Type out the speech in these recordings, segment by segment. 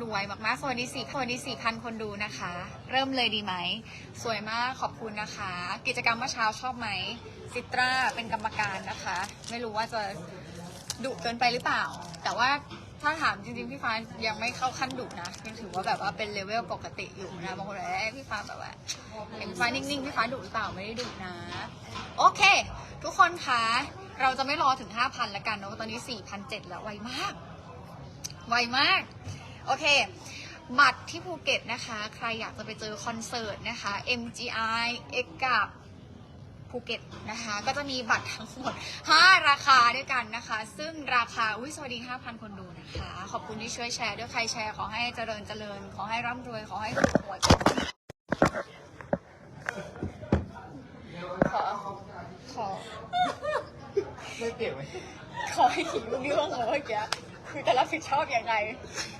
ดูไวมากๆ สวัสดีสี่สวัสดีสี่พันคนดูนะคะ เริ่มเลยดีไหม สวยมากขอบคุณนะคะ กิจกรรมเมื่อเช้าชอบไหมซิตราเป็นกรรมการนะคะ ไม่รู้ว่าจะดุเกินไปหรือเปล่า แต่ว่าถ้าถามจริงๆ พี่ฟ้ายังไม่เข้าขั้นดุนะยังถือว่าแบบว่าเป็นเลเวลปกติอยู่นะบางคนบอกเอ้ยพี่ฟ้าแบบว่าเห็นฟ้านิ่งๆ พี่ฟ้าดุหรือเปล่าไม่ได้ดุนะ โอเค ทุกคนคะเราจะไม่รอถึง 5,000แล้วกันเนอะตอนนี้ 4,700แล้วไวมาก ไวมาก โอเค บัตรที่ภูเก็ตนะคะ ใครอยากจะไปเจอคอนเสิร์ตนะคะ MGI เอกกับภูเก็ตนะคะ ก็จะมีบัตรทั้งหมด 5 ราคาด้วยกันนะคะ ซึ่งราคา อุ้ยสวัสดี 5,000 คนดูนะคะ ขอบคุณที่ช่วยแชร์ด้วยใครแชร์ ขอให้เจริญเจริญ ขอให้ร่ำรวย ขอให้ถูกหวยขอ ขอ ไม่เปลี่ยนไหมขอให้หิวเรื่องเมื่อกี้คือจะรับผิดชอบยังไงขอให้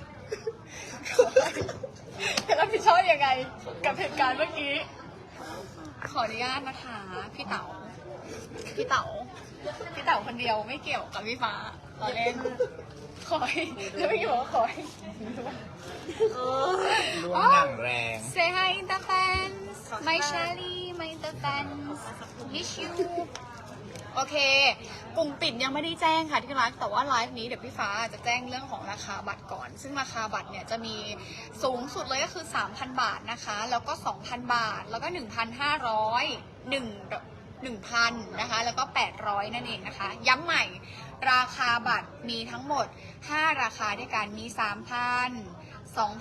จะรับผิดชอบยังไงกับเหตุการณ์เมื่อกี้ ขออนุญาตนะคะ พี่เต๋าพี่เต๋าพี่เต๋าคนเดียวไม่เกี่ยวกับพี่ฟ้าขอเล่นขอให้แล้วไม่อยู่ว่าขอให้ร่วงอย่างแรง Say hi the fans my Shelly my the fans miss you โอเค กลุ่มปิดยังไม่ได้แจ้งค่ะที่รัก แต่ว่าไลฟ์นี้เดี๋ยวพี่ฟ้าจะแจ้งเรื่องของราคาบัตรก่อน ซึ่งราคาบัตรเนี่ยจะมีสูงสุดเลยก็คือ 3,000 บาทนะคะ แล้วก็ 2,000 บาท แล้วก็ 1,500 1 1,000นะคะ แล้วก็ 800 นั่นเองนะคะ ย้ำใหม่ ราคาบัตรมีทั้งหมด 5 ราคาด้วยกัน มี 3,000 2,000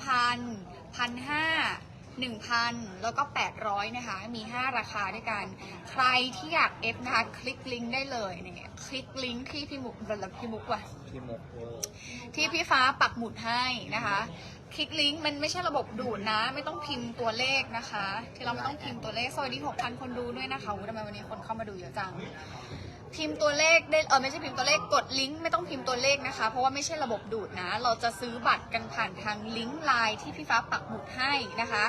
1,500 1,000 แล้วก็ 800 นะคะ มี 5 ราคาด้วยกัน ใครที่อยากเอฟนะคะ คลิกลิงก์ได้เลยเนี่ย คลิกลิงก์ที่พี่มุกบลพี่มุกว่ะ พี่มกเวอร์ที่พี่ฟ้าปักหมุดให้นะคะ คลิกลิงก์มันไม่ใช่ระบบดูดนะ ไม่ต้องพิมพ์ตัวเลขนะคะ ที่เราไม่ต้องพิมพ์ตัวเลขสวัสดี6,000 คนดูด้วยนะคะอุ๊ยทำไมวันนี้คนเข้ามาดูเยอะจัง พิมพ์ตัวเลขได้เออไม่ใช่พิมพ์ตัวเลขกดลิงก์ไม่ต้องพิมพ์ตัวเลขนะคะ เพราะว่าไม่ใช่ระบบดูดนะ เราจะซื้อบัตรกันผ่านทางลิงก์ไลน์ที่พี่ฟ้าปักหมุดให้นะคะ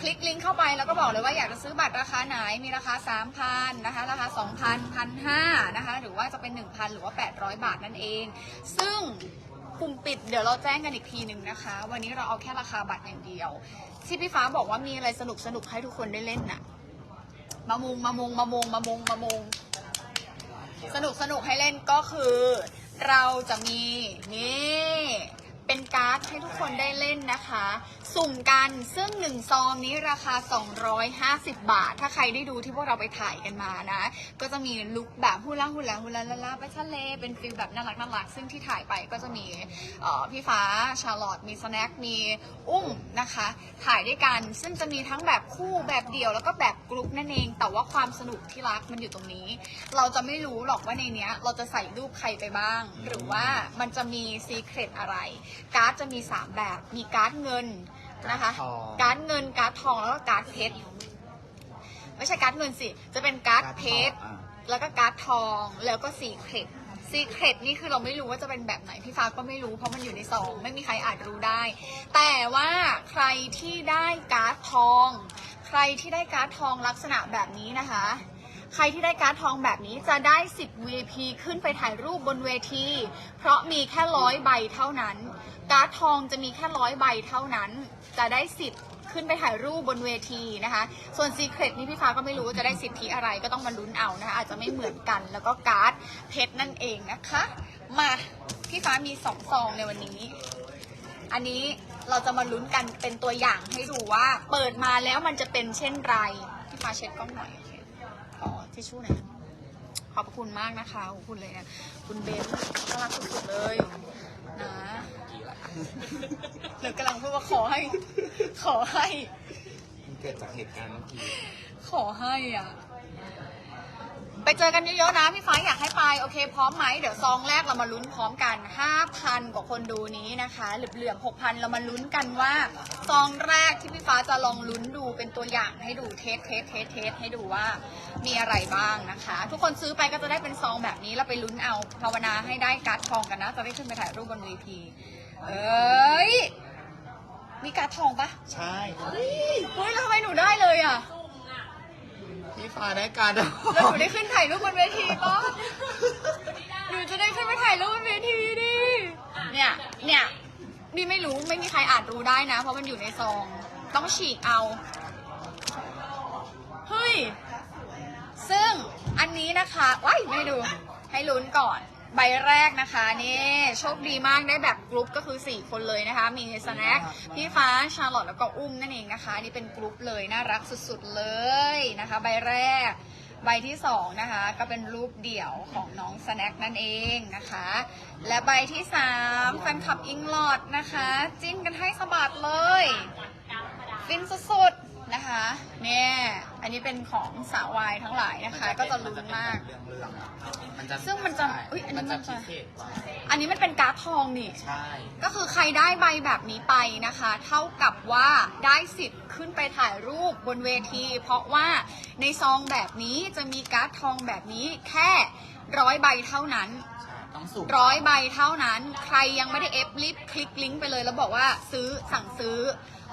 คลิกลิงก์เข้าไปแล้วก็บอกเลยว่าอยากจะซื้อบัตรราคาไหนมีราคา 3,000นะคะราคา 2,000 1,500นะคะหรือว่าจะเป็น 1,000 หรือว่า 800 บาทนั่นเอง ซึ่งกลุ่มปิดเดี๋ยวเราแจ้งกันอีกทีหนึ่งนะคะ วันนี้เราเอาแค่ราคาบัตรอย่างเดียว ที่พี่ฟ้าบอกว่ามีอะไรสนุกสนุกให้ทุกคนได้เล่นน่ะมามุงมามุงมามุงมามุงมามุง สนุกสนุกให้เล่นก็คือ เราจะมีนี่ เป็นการ์ดให้ทุกคนได้เล่นนะคะ สุ่มกันซึ่งหนึ่งซองนี้ราคา 250 บาท ถ้าใครได้ดูที่พวกเราไปถ่ายกันมานะ ก็จะมีลุคแบบฮูลาฮูลาฮูลาลาลาไปทะเลเป็นฟิลแบบน่ารักน่ารักซึ่งที่ถ่ายไปก็จะมีออพี่ฟ้าชาร์ลอตมีสแน็คมีอุ้มนะคะ ถ่ายด้วยกันซึ่งจะมีทั้งแบบคู่แบบเดี่ยวแล้วก็แบบกรุ๊ปนั่นเอง แต่ว่าความสนุกที่รักมันอยู่ตรงนี้ เราจะไม่รู้หรอกว่าในเนี้ยเราจะใส่รูปใครไปบ้าง หรือว่ามันจะมีซีเครตอะไรการ์ดจะมี 3 แบบ มีการ์ดเงินนะคะการ์ดเงิน การ์ดทอง แล้วก็การ์ดเพชร ไม่ใช่การ์ดเงินสิ จะเป็นการ์ดเพชร อะแล้วก็การ์ดทอง แล้วก็ซีเครตซีเครตนี่คือเราไม่รู้ว่าจะเป็นแบบไหน พี่ฟ้าก็ไม่รู้เพราะมันอยู่ในซอง ไม่มีใครอาจรู้ได้ แต่ว่าใครที่ได้การ์ดทอง ใครที่ได้การ์ดทองลักษณะแบบนี้นะคะ ใครที่ได้การ์ดทองแบบนี้จะได้สิทธิ์ VIP ขึ้นไปถ่ายรูปบนเวที เพราะมีแค่ร้อยใบเท่านั้น การ์ดทองจะมีแค่ร้อยใบเท่านั้น จะได้สิทธิ์ขึ้นไปถ่ายรูปบนเวทีนะคะ ส่วนซีเครตนี่พี่ฟ้าก็ไม่รู้จะได้สิทธิอะไรก็ต้องมาลุ้นเอานะคะ อาจจะไม่เหมือนกัน แล้วก็การ์ดเพชรนั่นเองนะคะ มาพี่ฟ้ามีสองซองในวันนี้ อันนี้เราจะมาลุ้นกันเป็นตัวอย่างให้ดูว่า เปิดมาแล้วมันจะเป็นเช่นไร พี่ฟ้าเช็ดกล้องหน่อย ทิชชู่หน่อยนะขอบพระคุณมากนะคะขอบคุณเลยนะคุณเบนน่ารักสุดๆเลยนะกี่ละหรือกำลังพูดว่าขอให้ ขอให้ มันเกิดจากเหตุการณ์เมื่อกี้ ขอให้อะ ไปเจอกันเยอะๆนะพี่ฟ้าอยากให้ไปโอเคพร้อมไหมเดี๋ยวซองแรกเรามาลุ้นพร้อมกัน 5,000 กว่าคนดูนี้นะคะเหลือๆ6,000 เรามาลุ้นกันว่า ซองแรกที่พี่ฟ้าจะลองลุ้นดูเป็นตัวอย่างให้ดูเทสเทสเทสเทสให้ดูว่ามีอะไรบ้างนะคะ ทุกคนซื้อไปก็จะได้เป็นซองแบบนี้แล้วไปลุ้นเอาภาวนาให้ได้การ์ดทองกันนะ จะได้ขึ้นไปถ่ายรูปบนเวทีเอ้ยมีการ์ดทองปะใช่เฮ้ยแล้วทำไมหนูได้เลยอะ พี่ฟ้าได้การแล้วหนูได้ขึ้นถ่ายรูปบนเวทีปะหนูจะได้ขึ้นไปถ่ายรูปบนเวทีดิ เนี่ย เนี่ยนี่ไม่รู้ไม่มีใครอาจรู้ได้นะ เพราะมันอยู่ในซอง ต้องฉีกเอา เฮ้ย ซึ่งอันนี้นะคะว้ายไม่ดู ให้ลุ้นก่อน ใบแรกนะคะนี่โชคดีมากได้แบบกรุ๊ปก็คือ 4 คนเลยนะคะ มีสแน็คพี่ฟ้าชาร์ลอตแล้วก็อุ้มนั่นเองนะคะนี่เป็นกรุ๊ปเลยน่ารักสุดๆเลยนะคะ ใบแรก ใบที่สองนะคะก็เป็นรูปเดี่ยวของน้องสแน็คนั่นเองนะคะ และใบที่สามแฟนคลับอิงลอดนะคะ จิ้นกันให้สะบัดเลย ฟินสุดๆ นะคะเนี่ยอันนี้เป็นของสาววายทั้งหลายนะคะ ก็จะลุ้นมาก เรื่องเรื่องๆมันจะซึ่งมันจะอุ๊ยอันนี้มันมันจะจะพิเศษกว่าอันนี้มันเป็นการ์ดทองนี่ ใช่ ก็คือใครได้ใบแบบนี้ไปนะคะ เท่ากับว่าได้สิทธิ์ขึ้นไปถ่ายรูปบนเวที เพราะว่าในซองแบบนี้จะมีการ์ดทองแบบนี้แค่ร้อยใบเท่านั้น ใช่ต้องสุ่มร้อยใบเท่านั้น ใครยังไม่ได้เอฟรีบคลิกลิงก์ไปเลยแล้วบอกว่าซื้อสั่งซื้อ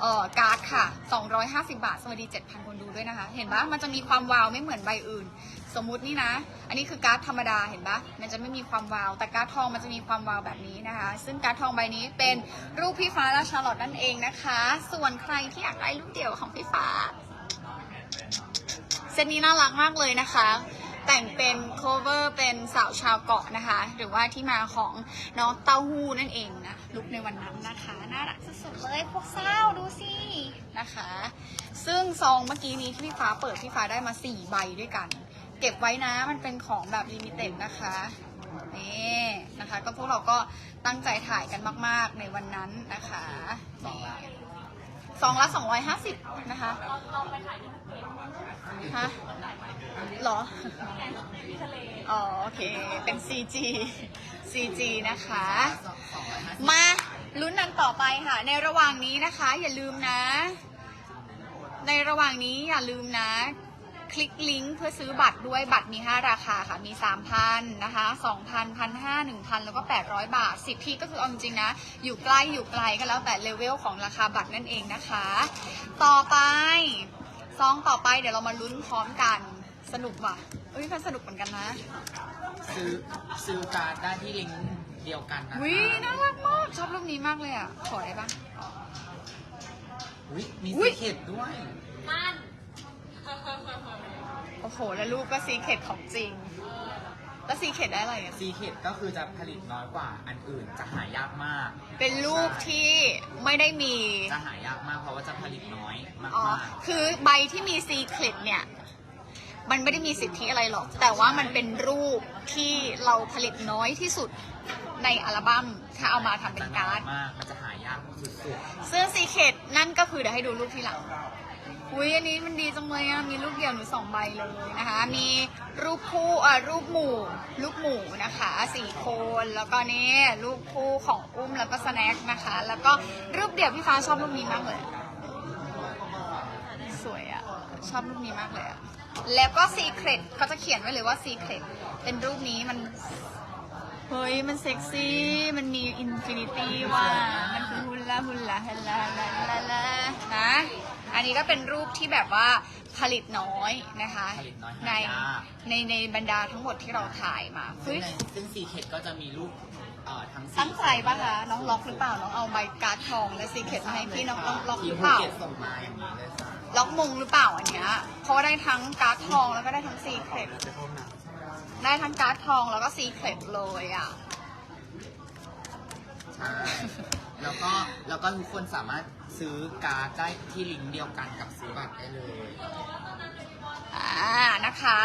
เอ่อการ์ดค่ะ 250 บาท สวัสดี 7,000 คนดูด้วยนะคะ เห็นปะมันจะมีความวาวไม่เหมือนใบอื่น สมมุตินี่นะ อันนี้คือการ์ดธรรมดาเห็นปะมันจะไม่มีความวาว แต่การ์ดทองมันจะมีความวาวแบบนี้นะคะ ซึ่งการ์ดทองใบนี้เป็นรูปพี่ฟ้าและชาร์ลอตนั่นเองนะคะ ส่วนใครที่อยากได้รูปเดี่ยวของพี่ฟ้าเซตนี้น่ารักมากเลยนะคะ แต่งเป็น cover เป็นสาวชาวเกาะนะคะ หรือว่าที่มาของน้องเต้าหู้นั่นเองนะ ลุกในวันนั้นนะคะ น่ารักสุดๆเลยพวกเศร้าดูสินะคะ ซึ่งซองเมื่อกี้นี้ที่พี่ฟ้าเปิดพี่ฟ้าได้มา 4 ใบด้วยกัน เก็บไว้นะมันเป็นของแบบลิมิเต็ดนะคะนี่นะคะ ก็พวกเราก็ตั้งใจถ่ายกันมาก ๆ ในวันนั้นนะคะนี่ ซองละ250นะคะฮะหรอ อ๋อ โอเค เป็น CG CG นะคะ มาลุ้นนันต่อไปค่ะ ในระหว่างนี้นะคะ อย่าลืมนะ ในระหว่างนี้อย่าลืมนะ คลิกลิงก์เพื่อซื้อบัตรด้วยบัตรมี 5 ราคาค่ะ มี 3,000นะคะ2,000 1,500 1,000 แล้วก็ 800 บาท สิทธิก็คือเอาจริงๆนะ อยู่ใกล้อยู่ไกลก็แล้วแต่เลเวลของราคาบัตรนั่นเองนะคะ ต่อไปซองต่อไปเดี๋ยวเรามาลุ้นพร้อมกันสนุกว่ะเอ้ยมันสนุกเหมือนกันนะ ซื้อซื้อการ์ดได้ที่ลิงก์เดียวกันนะคะวิน่ารักมาก ชอบรูปนี้มากเลยอะ ขอได้ปะอุ๊ยมีอุ๊สียเข็ดด้วยโอ้โห แล้วรูปก็ซีเคดของจริง แล้วซีเคดได้อะไรอะซีเข็ดก็คือจะผลิตน้อยกว่าอันอื่นจะหายากมาก เป็นรูปที่ไม่ได้มี จะหายากมากเพราะว่าจะผลิตน้อยมากอ๋อๆคือใบที่มีซีเคดเนี่ย มันไม่ได้มีสิทธิอะไรหรอก แต่ว่ามันเป็นรูปที่เราผลิตน้อยที่สุดในอัลบั้ม ถ้าเอามาทำเป็นการ์ดมากมันจะหายากสุดซึ่งซีเคดนั่นก็คือเดี๋ยวให้ดูรูปทีหลัง อุ้ยอันนี้มันดีจังเลยอะ มีรูปเดี่ยวหนูสองใบเลยนะคะ มีรูปคู่อะรูปหมู่รูปหมู่นะคะสี่คน แล้วก็นี่รูปคู่ของอุ้มแล้วก็สแน็คนะคะ แล้วก็รูปเดี่ยวพี่ฟ้าชอบรูปนี้มากเลย สวยอะ ชอบรูปนี้มากเลยอะ แล้วก็ซีเครตเขาจะเขียนไว้เลยว่าซีเครตเป็นรูปนี้มัน เฮ้ย มันเซ็กซี่ มันมีอินฟินิตี้ว่ามันคือฮุลลาฮุลลาฮัลลาลาลาลานะ อันนี้ก็เป็นรูปที่แบบว่าผลิตน้อยนะคะผลิตน้อยในหายาก ในในบรรดาทั้งหมดที่เราถ่ายมาซึ่เฮ้งยในซึ่งซีเข็ดก็จะมีรูปเอ่อทั้งสี่ตั้งใจปะคะน้องล็อกหรือเปล่าน้องเอาใบการ์ดทองและซีเคทมาให้พี่น้องต้องล็อกหทีรืมอภูเปล่าเก็ตส่งมาอย่างนี้เลยค่ะล็อกมงหรือเปล่าอันเนี้ยเพราะว่าได้ทั้งการ์ดทองแล้วก็ได้ทั้งซีเคทได้ทั้งการ์ดทองแล้วก็ซีเคทเลยอะ ใช่แล้วก็แล้วก็ทุกคนสามารถซื้อการ์ดได้ที่ลิงก์เดียวกันกับซื้อบัตรได้เลย อ่านะคะ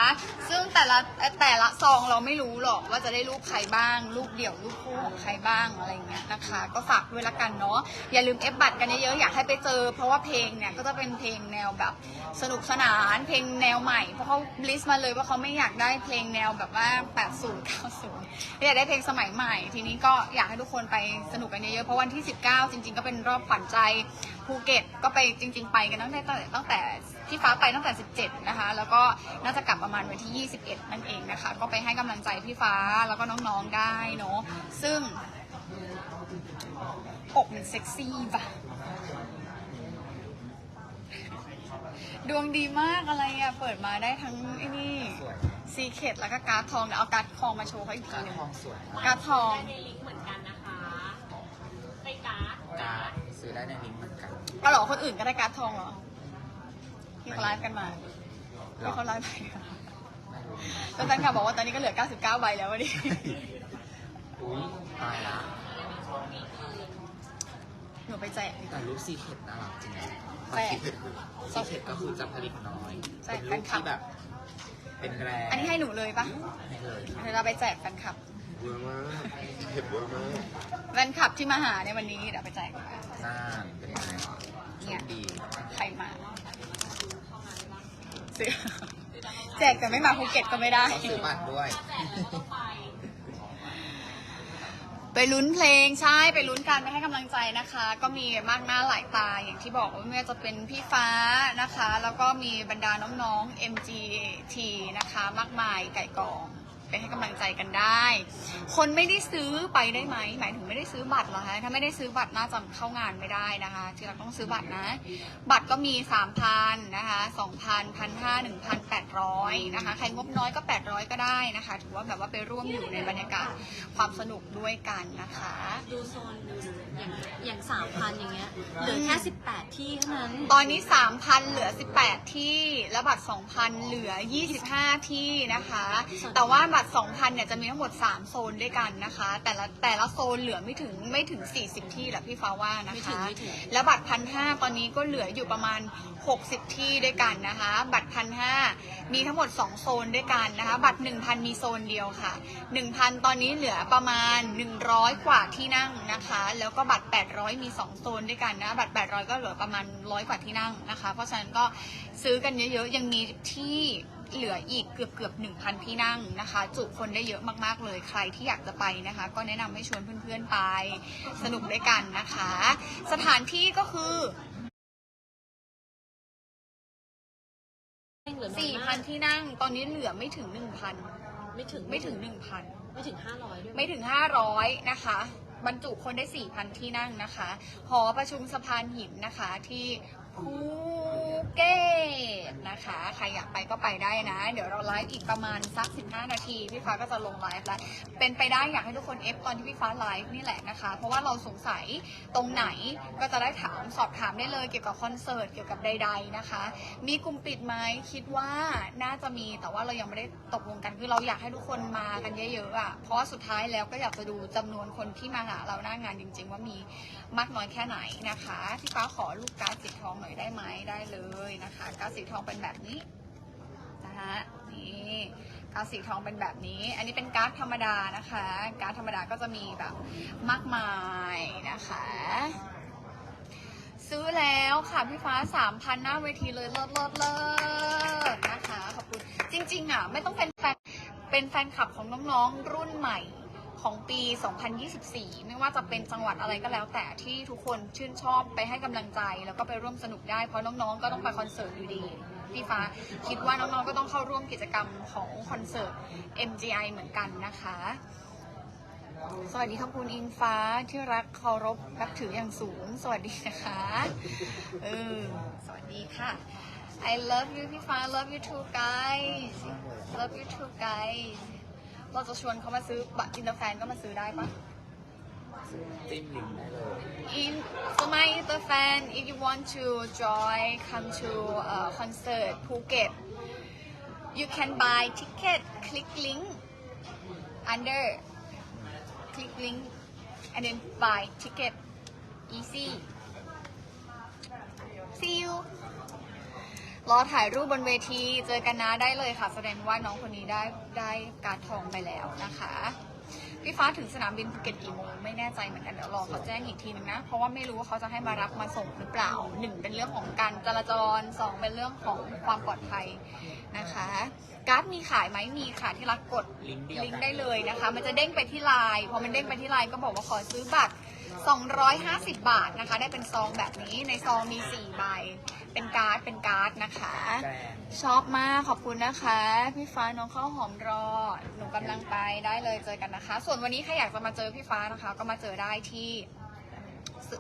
ซึ่งแต่ละแต่ละซองเราไม่รู้หรอกว่าจะได้รูปใครบ้างรูปเดี่ยวรูปคู่ของใครบ้างอะไรเงี้ยนะคะ ก็ฝากด้วยละกันเนาะอย่าลืมเอฟบัตรกันเยอะๆอยากให้ไปเจอ เพราะว่าเพลงเนี่ยก็จะเป็นเพลงแนวแบบสนุกสนานเพลงแนวใหม่เพราะเขาลิสต์มาเลยว่าเขาไม่อยากได้เพลงแนวแบบว่า 80 90อยากได้เพลงสมัยใหม่ ทีนี้ก็อยากให้ทุกคนไปสนุกกันเยอะๆเพราะวันที่ 19 จริง ๆ ก็เป็นรอบขวัญใจภูเก็ตก็ไปจริง ๆ ไปกันตั้งแต่ตั้งแต่ที่ฟ้าไปตั้งแต่ 17 นะคะ แล้วก็น่าจะกลับประมาณวันที่ 21 นั่นเองนะคะ ก็ไปให้กำลังใจพี่ฟ้าแล้วก็น้องๆได้เนาะซึ่งอกมันเซ็กซี่ป่ะดวงดีมากอะไรอะเปิดมาได้ทั้งไอ้นี่สวยซีเคดแล้วก็การ์ดทองเดี๋ยวเอาการ์ดทองมาโชว์เขาอีกทีการ์ดหนึงทองสวยการ์ดทองในลิงก์เหมือนกันนะคะในการ์ดการ์ด ซื้อได้ในลิงก์เหมือนกันก็หรอคนอื่นก็ได้การ์ดทองเหรอที่เขาไลฟ์กันมาหรอที่เขาไลฟ์ไปแล้วแฟนคลับบอกว่าตอนนี้ก็เหลือ 99 ใบแล้ววันนี้อุ้ยตายละหนูไปแจกดีกแต่ว่า รูปซีเค็ดน่ารักจริงนะแปลกซีเค็ดซีเค็ดก็คือจะผลิตน้อยใช่เป็นรูปแฟนคลับ ที่แบบ เป็นแรงอันนี้ให้หนูเลยปะให้เลย เดี๋ยวเราไปแจกแฟนคลับ เยอะมากเห็นเยอะมากแฟนคลับที่มาหาในวันนี้เดี๋ยวไปแจกหน้าเป็นยังไงโชเนี่ยคดีใครมาซื้อแจกแต่ไม่มาภูเก็ตก็ไม่ได้เขาซื้อบัตรด้วย ไปลุ้นเพลงใช่ไปลุ้นกันไปให้กำลังใจนะคะ ก็มีมากหน้าหลายตาอย่างที่บอกว่าไม่ว่าจะเป็นพี่ฟ้านะคะ แล้วก็มีบรรดาน้องๆ MGT นะคะ มากมายไก่กอง ไปให้กำลังใจกันได้ คนไม่ได้ซื้อไปได้ไหมหมายถึงไม่ได้ซื้อบัตรเหรอคะถ้าไม่ได้ซื้อบัตรน่าจะเข้างานไม่ได้นะคะ ที่เราต้องซื้อบัตรนะ บัตรก็มี 3,000นะคะ2,000 1,500 1,800นะคะใครงบน้อยก็ 800 ก็ได้นะคะ ถือว่าแบบว่าไปร่วมอยู่ในบรรยากาศความสนุกด้วยกันนะคะ ดูโซนอย่างอย่างสามพันอย่างเงี้ยเหลือแค่สิบ แปดที่เท่านั้น ตอนนี้ 3,000 เหลือ 18 ที่ แล้วบัตร 2,000 เหลือ 25 ที่นะคะ แต่ว่าบัตร 2,000 เนี่ยจะมีทั้งหมด 3 โซนด้วยกันนะคะ แต่ละแต่ละโซนเหลือไม่ถึงไม่ถึง 40 ที่แหละพี่ฟ้าว่านะไม่ถึงคะไม่ถึง แล้วบัตรพันห้าตอนนี้ก็เหลืออยู่ประมาณ 60 ที่ด้วยกันนะคะ บัตรพันห้ามีทั้งหมด 2 โซนด้วยกันนะคะ บัตร 1,000 มีโซนเดียวค่ะ 1,000 ตอนนี้เหลือประมาณ 100 กว่าที่นั่งนะคะ แล้วก็บัตร 800 มี 2 โซนด้วยกันนะ บัตร 800 ก็เหลือประมาณ100กว่าที่นั่งนะคะ เพราะฉะนั้นก็ซื้อกันเยอะๆ ยังมีที่เหลืออีกเกือบเกือบๆ1,000ที่นั่งนะคะ จุคนได้เยอะมากๆเลยใครที่อยากจะไปนะคะ ก็แนะนำให้ชวนเพื่อนๆไป สนุกด้วยกันนะคะ สถานที่ก็คือเหลือน้อยมาก4,000ที่นั่ง ตอนนี้เหลือไม่ถึง1,000ไม่ถึงไม่ถึง1,000ไม่ถึงห้าร้อยด้วยไม่ถึง500นะคะ บรรจุคนได้ 4,000 ที่นั่งนะคะ หอประชุมสะพานหินนะคะที่ภู เก็ตนะคะ ใครอยากไปก็ไปได้นะ เดี๋ยวเราไลฟ์อีกประมาณสัก 15 นาที พี่ฟ้าก็จะลงไลฟ์แล้ว เป็นไปได้อยากให้ทุกคนเอฟตอนที่พี่ฟ้าไลฟ์นี่แหละนะคะ เพราะว่าเราสงสัยตรงไหนก็จะได้ถามสอบถามได้เลยเกี่ยวกับคอนเสิร์ตเกี่ยวกับใด ๆนะคะ มีกลุ่มปิดไหมคิดว่าน่าจะมีแต่ว่าเรายังไม่ได้ตกลงกันคือเราอยากให้ทุกคนมากันเยอะๆอะเพราะว่าสุดท้ายแล้วก็อยากจะดูจำนวนคนที่มาหาเราหน้างานจริง ๆ ว่ามีมากน้อยแค่ไหนนะคะพี่ฟ้าขอลูกการ์ดสีทองหน่อยได้ไหมได้เลยนะคะกาสีทองเป็นแบบนี้นะคะนี่กาสีทองเป็นแบบนี้ อันนี้เป็นการ์ดธรรมดานะคะ การ์ดธรรมดาก็จะมีแบบมากมายนะคะซื้อแล้วค่ะพี่ฟ้าสามพันหน้าเวทีเลยเลิศเลิศเลิศนะคะ ขอบคุณ จริงๆอะ ไม่ต้องเป็นแฟน เป็นแฟนคลับของน้องๆ รุ่นใหม่ ของปี 2024 ไม่ว่าจะเป็นจังหวัดอะไรก็แล้ว แต่ที่ทุกคนชื่นชอบไปให้กำลังใจ แล้วก็ไปร่วมสนุกได้เพราะน้องๆ ก็ต้องไปคอนเสิร์ตอยู่ดีพี่ฟ้าคิดว่าน้องๆ ก็ต้องเข้าร่วมกิจกรรมของคอนเสิร์ต MGI เหมือนกันนะคะ สวัสดีครับคุณอิงฟ้าที่รักเคารพนับถืออย่างสูง สวัสดีนะคะเออสวัสดีค่ะ I love you พี่ฟ้า love you too guys love you too guys เราจะชวนเขามาซื้อบัตรอินเตอร์แฟนก็มาซื้อได้ปะ จิ้มลิงก์ได้เลย in so my inter fan if you want to join come to uh, concert Phuket you can buy ticket click link under click link and then buy ticket easy see you รอถ่ายรูปบนเวทีเจอกันนะได้เลยค่ะ แสดงว่าน้องคนนี้ได้ได้การดทองไปแล้วนะคะพี่ฟ้าถึงสนามบินภูเก็ตกี่โมงไม่แน่ใจเหมือนกันเดี๋ยวรอเขาแจ้งอีกทีนึงนะ เพราะว่าไม่รู้ว่าเขาจะให้มารับมาส่งหรือเปล่าหนึ่งเป็นเรื่องของการจราจรสองเป็นเรื่องของความปลอดภัยนะคะการ์ดมีขายไหมมีค่ะที่รักกดลิงก์เดียวลิงกัก์นได้เลยนะคะ มันจะเด้งไปที่ไลน์พอมันเด้งไปที่ไลน์ก็บอกว่าขอซื้อบัตร 250 บาทนะคะ ได้เป็นซองแบบนี้ในซองมี 4 ใบ เป็นการ์ดเป็นการ์ดนะคะแกรนชอบมากขอบคุณนะคะ พี่ฟ้าน้องข้าวหอมรอ หนูกำลังไปได้เลยเจอกันนะคะ ส่วนวันนี้ใครอยากจะมาเจอพี่ฟ้านะคะ ก็มาเจอได้ที่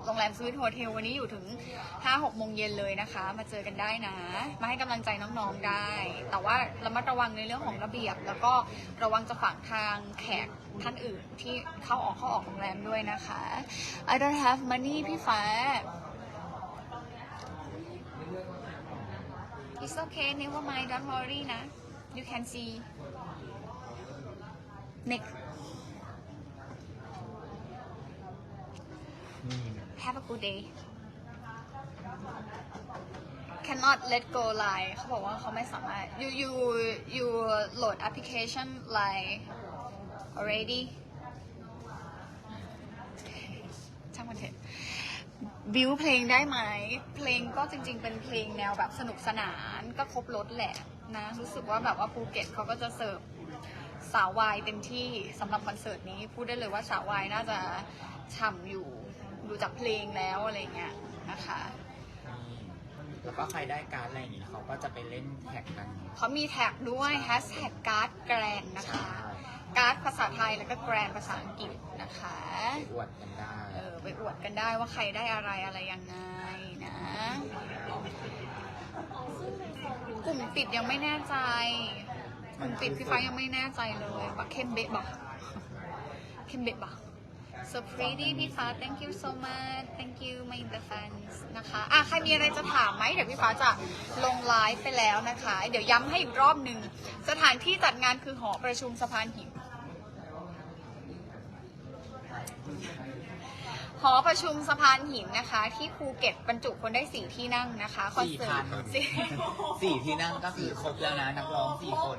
โรงแรมสวิตโฮเทลวันนี้อยู่ถึง 5-6โมงเย็นเลยนะคะ มาเจอกันได้นะ มาให้กำลังใจน้องๆได้ แต่ว่าระมัดระวังในเรื่องของระเบียบ แล้วก็ระวังจะฝังทางแขกท่านอื่นที่เข้าออกเข้าออกโรงแรมด้วยนะคะ I don't have money พี่ฟ้า It's okay never mind don't worry นะ you can see next have a good day cannot let go line เขาบอกว่าเขาไม่สามารถ you you you load application line already ช่างมันเถอะ บิวเพลงได้ไหม เพลงก็จริง ๆ เป็นเพลงแนวแบบสนุกสนานก็ครบรถแหละนะ รู้สึกว่าแบบว่าภูเก็ตเขาก็จะเสิร์ฟสาววายเต็มที่สำหรับคอนเสิร์ตนี้ พูดได้เลยว่าสาววายน่าจะฉ่ำอยู่ดูจากเพลงแล้วอะไรเงี้ยนะคะ แล้วก็ใครได้การ์ดอะไรอย่างนี้เขาก็จะไปเล่นแท็กกัน เขามีแท็กด้วย hashtag การ์ดแกรนนะคะการ์ดภา ษาไทยแล้วก็แกรนภาษาอังกฤษนะคะไปอวดกันได้ เออไปอวดกันได้ว่าใครได้อะไรอะไรยังไงนะกลุ่มปิดยังไม่แน่ใจกลุ่มปิดพี่ฟ้ายังไม่แน่ใจเลยบักเข้มเบะบักเข้มเบะบัก so pretty พี่ฟ้า thank you so much thank you my the fans นะคะอะใครมีอะไรจะถามไหมเดี๋ยวพี่ฟ้าจะลงไลฟ์ไปแล้วนะคะ เดี๋ยวย้ำให้อีกรอบหนึ่ง สถานที่จัดงานคือหอประชุมสะพานหิน หอประชุมสะพานหินนะคะ ที่ภูเก็ตบรรจุคนได้สี่ที่นั่งนะคะคอนสี่เสิพัร์นตสี่ สี่ที่นั่งก็คือครบแล้วนะนักร้องสี่คน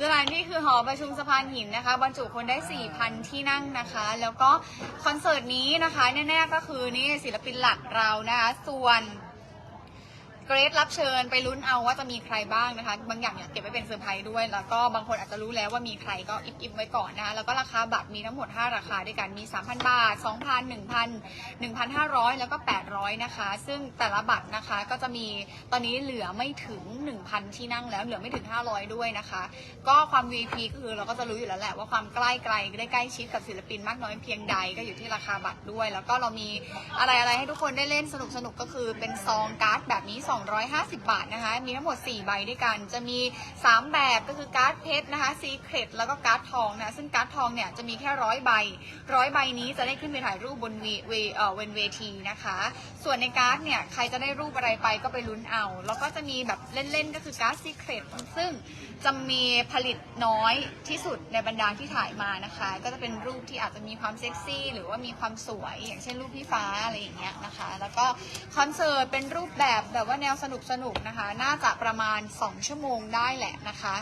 สถานที่คือหอประชุมสะพานหินนะคะ บรรจุคนได้ 4,000 ที่นั่งนะคะ แล้วก็คอนเสิร์ตนี้นะคะแน่ๆก็คือนี่ศิลปินหลักเรานะคะ ส่วน เกรดรับเชิญไปลุ้นเอาว่าจะมีใครบ้างนะคะ บางอย่างเนี่ยเก็บไว้เป็นเซอร์ไพรส์ด้วย แล้วก็บางคนอาจจะรู้แล้วว่ามีใครก็อิบๆไว้ก่อนนะคะแล้วก็ราคาบัตรมีทั้งหมด 5 ราคาด้วยกันมี 3,000 บาท 2,000 1,000 1,500 แล้วก็ 800 นะคะ ซึ่งแต่ละบัตรนะคะก็จะมีตอนนี้เหลือไม่ถึง 1,000 ที่นั่งแล้วเหลือไม่ถึง 500 ด้วยนะคะ ก็ความ VIP ก็คือเราก็จะรู้อยู่แล้วแหละว่าความใกล้ไกลได้ใกล้ชิดกับศิลปินมากน้อยเพียงใดก็อยู่ที่ราคาบัตรด้วย แล้วก็เรามีอะไรอะไรให้ทุกคนได้เล่นสนุกสนุกก็คือเป็นซองการ์ดแบบนี้250 บาทนะคะ มีทั้งหมด 4 ใบด้วยกัน จะมี 3 แบบก็คือการ์ดเพชรนะคะซีเครตแล้วก็การ์ดทองนะ ซึ่งการ์ดทองเนี่ยจะมีแค่ร้อยใบร้อยใบนี้จะได้ขึ้นไปถ่ายรูปบนเวเวเอ่อเวนเวทีนะคะ ส่วนในการ์ดเนี่ยใครจะได้รูปอะไรไปก็ไปลุ้นเอา แล้วก็จะมีแบบเล่นๆก็คือการ์ดซีเครตซึ่งจะมีผลิตน้อยที่สุดในบรรดาที่ถ่ายมานะคะ ก็จะเป็นรูปที่อาจจะมีความเซ็กซี่หรือว่ามีความสวย อย่างเช่นรูปพี่ฟ้าอะไรอย่างเงี้ยนะคะ แล้วก็คอนเสิร์ตเป็นรูปแบบแบบว่าแนวสนุกสนุกๆนะคะ น่าจะประมาณ 2 ชั่วโมงได้แหละนะคะ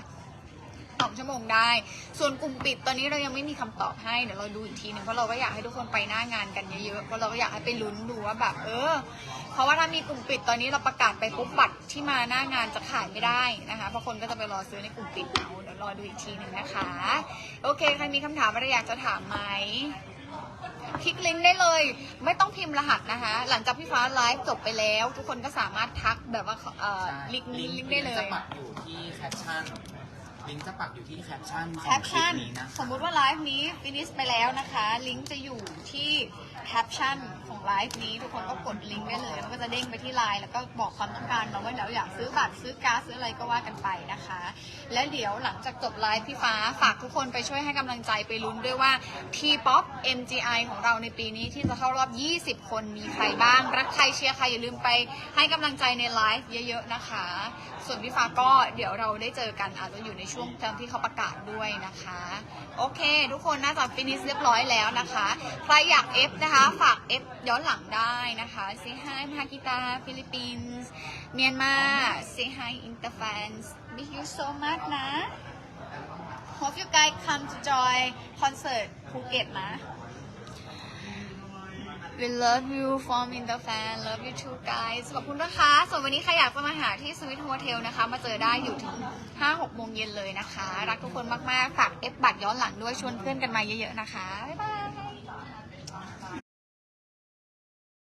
สองชั่วโมงได้ ส่วนกลุ่มปิดตอนนี้เรายังไม่มีคำตอบให้ เดี๋ยวเราดูอีกทีหนึ่งเพราะเราก็อยากให้ทุกคนไปหน้างานกันเยอะๆ เพราะเราก็อยากให้ไปลุ้นดูว่าแบบ เออ เพราะว่าถ้ามีกลุ่มปิดตอนนี้เราประกาศไปปุ๊บบัตรที่มาหน้างานจะขายไม่ได้นะคะ เพราะคนก็จะไปรอซื้อในกลุ่มปิดเอา เดี๋ยวรอดูอีกทีหนึ่งนะคะ โอเค ใครมีคำถามอะไรอยากจะถามไหม คลิกลิงก์ได้เลย ไม่ต้องพิมพ์รหัสนะคะ หลังจากพี่ฟ้าไลฟ์จบไปแล้ว ทุกคนก็สามารถทักแบบว่าเอ่อใช่ลิงก์ลิงก์ได้เลจะย ปักอยู่ที่แคปชั่น ลิงก์จะปักอยู่ที่แคปชั่นขแคองปคลิปชั่นนี้นะสมมุติว่าไลฟ์นี้ฟินิชไปแล้วนะคะ ลิงก์จะอยู่ที่แคปชั่นของไลฟ์นี้ ทุกคนก็กดลิงก์ได้เลยแล้วก็จะเด้งไปที่ไลน์แล้วก็บอกความต้องการมาว่าเดี๋ยวอยากซื้อบัตรซื้อการ์ดซื้ออะไรก็ว่ากันไปนะคะ และเดี๋ยวหลังจากจบไลฟ์พี่ฟ้าฝากทุกคนไปช่วยให้กำลังใจไปลุ้นด้วยว่า T-POP MGI ของเราในปีนี้ที่จะเข้ารอบ 20 คนมีใครบ้าง รักใครเชียร์ใครอย่าลืมไปให้กำลังใจในไลฟ์เยอะๆนะคะ ส่วนพี่ฟ้าก็เดี๋ยวเราได้เจอกันอาจจะอยู่ในช่วงตอนที่เขาประกาศด้วยนะคะ โอเค ทุกคนน่าจะฟินิชเรียบร้อยแล้วนะคะ ใครอยากเอฟนะคะ ฝากเอฟย้อนหลังได้นะคะ say hi มากิตาฟิลิปปินส์เมียนมา say hi interfans miss you so much นะ hope you guys come to join concert ภูเก็ตนะ We love you from in the fan love you too guys ขอบคุณนะคะ ส่วนวันนี้ใครอยากจะมาหาที่สวิตโฮเทลนะคะ มาเจอได้อยู่ถึง 5-6 โมงเย็นเลยนะคะ รักทุกคนมาก ๆ ฝากเอฟบัตรย้อนหลังด้วย ชวนเพื่อนกันมาเยอะ ๆ นะคะ บ๊ายบาย